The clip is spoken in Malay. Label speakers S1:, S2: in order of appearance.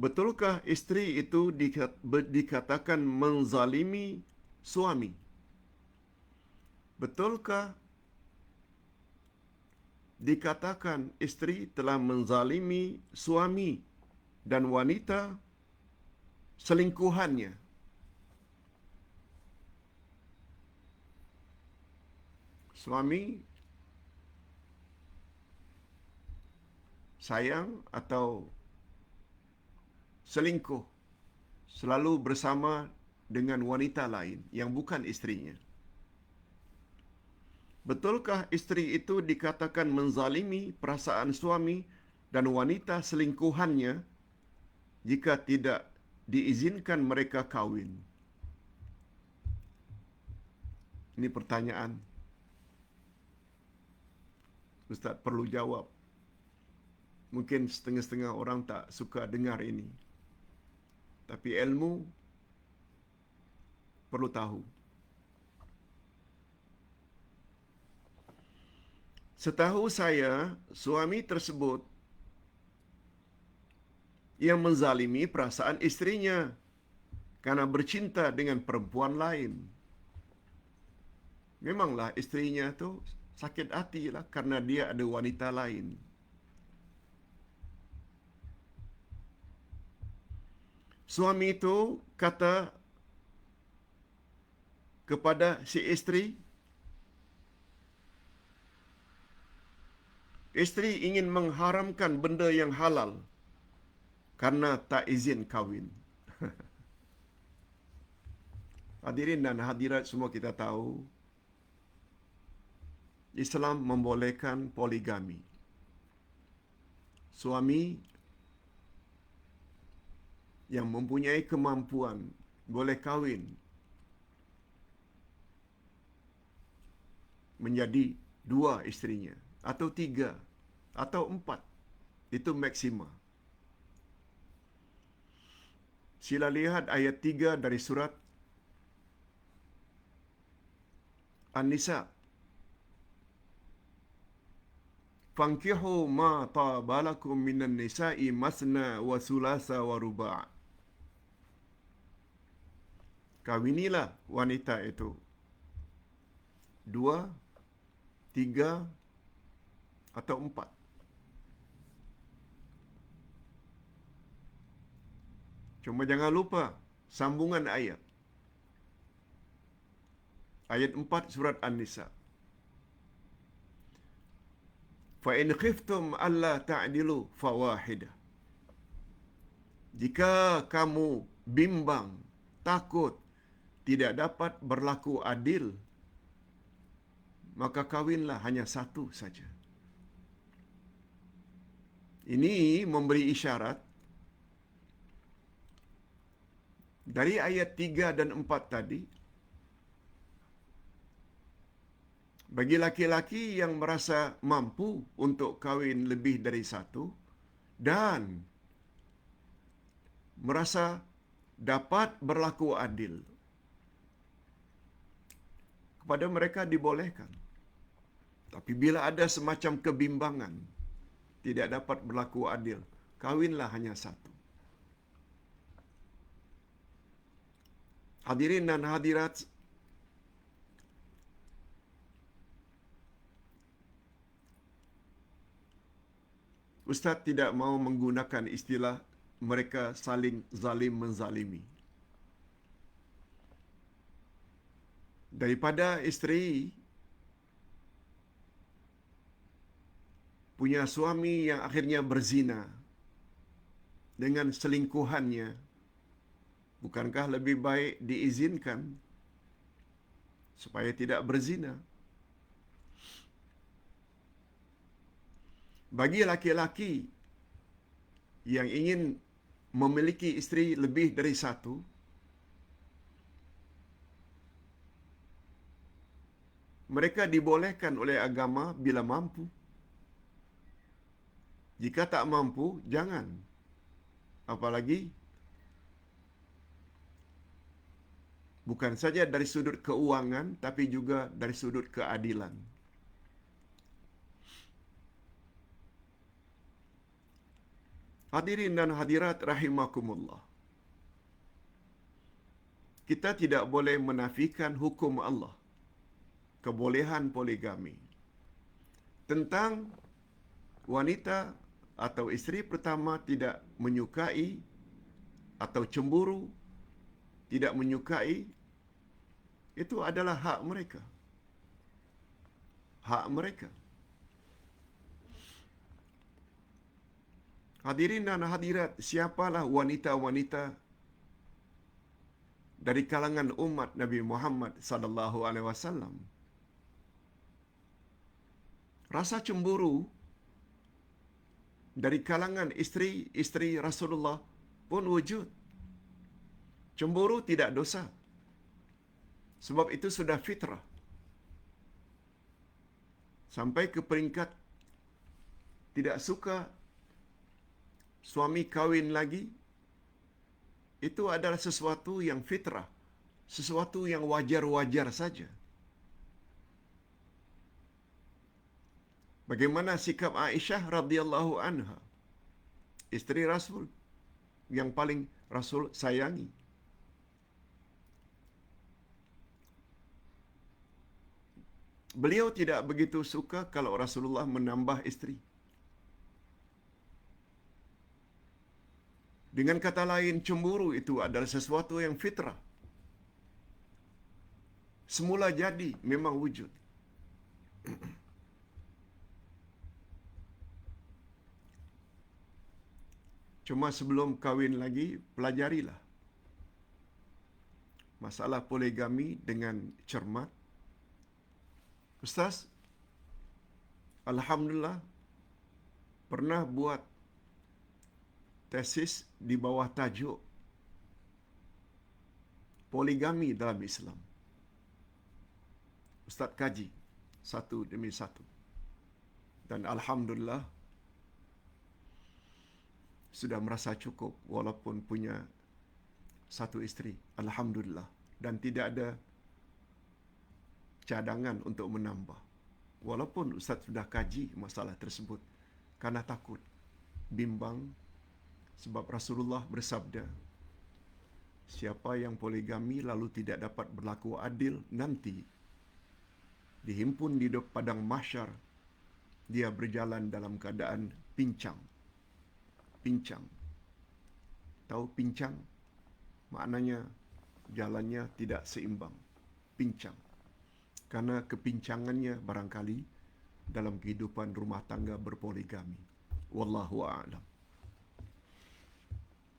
S1: Betulkah isteri itu dikatakan menzalimi suami? Betulkah dikatakan isteri telah menzalimi suami dan wanita selingkuhannya? Suami sayang atau selingkuh selalu bersama dengan wanita lain yang bukan istrinya. Betulkah isteri itu dikatakan menzalimi perasaan suami dan wanita selingkuhannya jika tidak diizinkan mereka kawin? Ini pertanyaan. Ustaz perlu jawab. Mungkin setengah-setengah orang tak suka dengar ini. Tapi ilmu perlu tahu. Setahu saya, suami tersebut yang menzalimi perasaan istrinya karena bercinta dengan perempuan lain. Memanglah istrinya tu sakit hati lah karena dia ada wanita lain. Suami itu kata kepada si istri, istri ingin mengharamkan benda yang halal karena tak izin kahwin. Hadirin dan hadirat semua kita tahu, Islam membolehkan poligami. Suami yang mempunyai kemampuan boleh kahwin menjadi dua istrinya atau tiga atau empat. Itu maksima. Sila lihat ayat tiga dari surat An-Nisa. Fankihu ma tabalakum minan nisa'i masna wa sulasa wa ruba' Kawinilah wanita itu. Dua, tiga, atau empat. Cuma jangan lupa sambungan ayat. Ayat 4 surat An-Nisa. Fa in khiftum alla ta'dilu fawahidah. Jika kamu bimbang, takut tidak dapat berlaku adil, maka kawinlah hanya satu saja. Ini memberi isyarat dari ayat 3 dan 4 tadi bagi laki-laki yang merasa mampu untuk kawin lebih dari satu dan merasa dapat berlaku adil kepada mereka dibolehkan. Tapi bila ada semacam kebimbangan, tidak dapat berlaku adil, kawinlah hanya satu. Hadirin dan hadirat, Ustaz tidak mau menggunakan istilah mereka saling zalim menzalimi. Daripada isteri punya suami yang akhirnya berzina dengan selingkuhannya, bukankah lebih baik diizinkan supaya tidak berzina? Bagi laki-laki yang ingin memiliki isteri lebih dari satu, mereka dibolehkan oleh agama bila mampu. Jika tak mampu, jangan. Apalagi bukan saja dari sudut keuangan, tapi juga dari sudut keadilan. Hadirin dan hadirat rahimakumullah. Kita tidak boleh menafikan hukum Allah. Kebolehan poligami. Tentang wanita atau isteri pertama tidak menyukai atau cemburu, tidak menyukai, itu adalah hak mereka. Hak mereka. Hadirin dan hadirat, siapalah wanita-wanita dari kalangan umat Nabi Muhammad sallallahu alaihi wasallam? Rasa cemburu dari kalangan isteri-isteri Rasulullah pun wujud. Cemburu tidak dosa. Sebab itu sudah fitrah. Sampai ke peringkat tidak suka suami kawin lagi, itu adalah sesuatu yang fitrah, sesuatu yang wajar-wajar saja. Bagaimana sikap Aisyah radhiyallahu anha, isteri Rasul yang paling Rasul sayangi. Beliau tidak begitu suka kalau Rasulullah menambah isteri. Dengan kata lain, cemburu itu adalah sesuatu yang fitrah. Semula jadi, memang wujud. Cuma sebelum kahwin lagi, pelajarilah masalah poligami dengan cermat. Ustaz, Alhamdulillah, pernah buat tesis di bawah tajuk poligami dalam Islam. Ustaz kaji satu demi satu. Dan Alhamdulillah, sudah merasa cukup walaupun punya satu isteri. Alhamdulillah. Dan tidak ada cadangan untuk menambah. Walaupun Ustaz sudah kaji masalah tersebut. Karena takut, bimbang, sebab Rasulullah bersabda, Siapa yang poligami lalu tidak dapat berlaku adil nanti, dihimpun di padang mahsyar, dia berjalan dalam keadaan pincang pincang. Tahu pincang? Maknanya jalannya tidak seimbang. Pincang. Karena kepincangannya barangkali dalam kehidupan rumah tangga berpoligami. Wallahu a'lam.